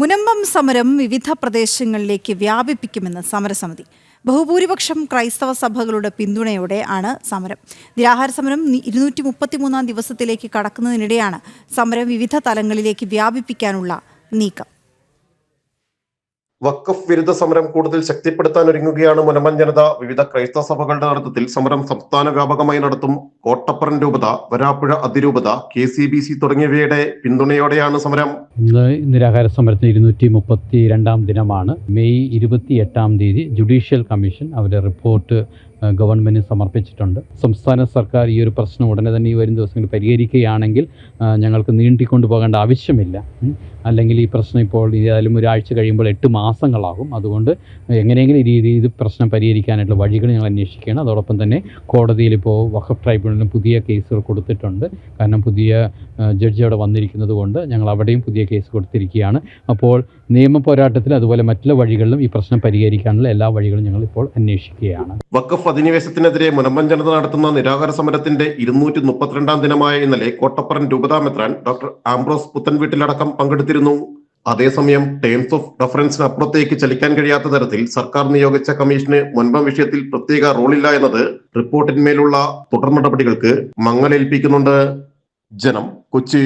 മുനമ്പം സമരം വിവിധ പ്രദേശങ്ങളിലേക്ക് വ്യാപിപ്പിക്കുമെന്ന് സമരസമിതി. ബഹുഭൂരിപക്ഷം ക്രൈസ്തവ സഭകളുടെ പിന്തുണയോടെ ആണ് സമരം. നിരാഹാര സമരം ഇരുന്നൂറ്റി മുപ്പത്തിമൂന്നാം ദിവസത്തിലേക്ക് കടക്കുന്നതിനിടെയാണ് സമരം വിവിധ തലങ്ങളിലേക്ക് വ്യാപിപ്പിക്കാനുള്ള നീക്കം. വഖഫ് വിരുദ്ധ സമരം കൂടുതൽ ശക്തിപ്പെടുത്താൻ ഒരുങ്ങുകയാണ് മുനമ്പൻ ജനത. വിവിധ ക്രൈസ്തവ സഭകളുടെ നേതൃത്വത്തിൽ സമരം സംസ്ഥാന വ്യാപകമായി നടത്തും കോട്ടപ്പുറം രൂപത വരാപ്പുഴ അതിരൂപത കെ സി ബി സി തുടങ്ങിയവയുടെ പിന്തുണയോടെയാണ് സമരം. ഇന്ന് നിരാഹാര സമരത്തിന് ഇരുന്നൂറ്റി മുപ്പത്തി രണ്ടാം ദിനമാണ്. മെയ് ഇരുപത്തി എട്ടാം തീയതി ജുഡീഷ്യൽ കമ്മീഷൻ അവരുടെ റിപ്പോർട്ട് ഗവൺമെന്റിന് സമർപ്പിച്ചിട്ടുണ്ട്. സംസ്ഥാന സർക്കാർ ഈ ഒരു പ്രശ്നം ഉടനെ തന്നെ ഈ വരും ദിവസങ്ങളിൽ പരിഹരിക്കുകയാണെങ്കിൽ ഞങ്ങൾക്ക് നീണ്ടിക്കൊണ്ടു പോകേണ്ട ആവശ്യമില്ല. അല്ലെങ്കിൽ ഈ പ്രശ്നം ഇപ്പോൾ ഏതായാലും ഒരാഴ്ച കഴിയുമ്പോൾ എട്ട് മാസങ്ങളാകും. അതുകൊണ്ട് എങ്ങനെയെങ്കിലും രീതിയിൽ ഇത് പ്രശ്നം പരിഹരിക്കാനായിട്ടുള്ള വഴികൾ ഞങ്ങൾ അന്വേഷിക്കുകയാണ്. അതോടൊപ്പം തന്നെ കോടതിയിൽ ഇപ്പോൾ വഖഫ് ട്രൈബ്യൂണലിന് പുതിയ കേസുകൾ കൊടുത്തിട്ടുണ്ട്. കാരണം പുതിയ ജഡ്ജി അവിടെ വന്നിരിക്കുന്നത് കൊണ്ട് ഞങ്ങൾ അവിടെയും പുതിയ കേസ് കൊടുത്തിരിക്കുകയാണ്. അപ്പോൾ നിയമ പോരാട്ടത്തിൽ അതുപോലെ മറ്റുള്ള വഴികളിലും ഈ പ്രശ്നം പരിഹരിക്കാനുള്ള എല്ലാ വഴികളും ഞങ്ങൾ ഇപ്പോൾ അന്വേഷിക്കുകയാണ്. വഖഫ് അധിനിവേശത്തിനെതിരെ മുനമ്പൻ ജനത നടത്തുന്ന നിരാഹാര സമരത്തിന്റെ ഇരുന്നൂറ്റി മുപ്പത്തിരണ്ടാം ദിനമായ ഇന്നലെ കോട്ടപ്പുറം രൂപതാ മെത്രാൻ ഡോക്ടർ ആംബ്രോസ് പുത്തൻവീട്ടിലടക്കം പങ്കെടുത്തിരുന്നു. അതേസമയം ടേംസ് ഓഫ് റഫറൻസിന് അപ്പുറത്തേക്ക് ചലിക്കാൻ കഴിയാത്ത തരത്തിൽ സർക്കാർ നിയോഗിച്ച കമ്മീഷന് മുൻപം വിഷയത്തിൽ പ്രത്യേക റോളില്ല എന്നത് റിപ്പോർട്ടിന്മേലുള്ള തുടർ നടപടികൾക്ക് മങ്ങലേൽപ്പിക്കുന്നുണ്ട്. ജനം കൊച്ചി.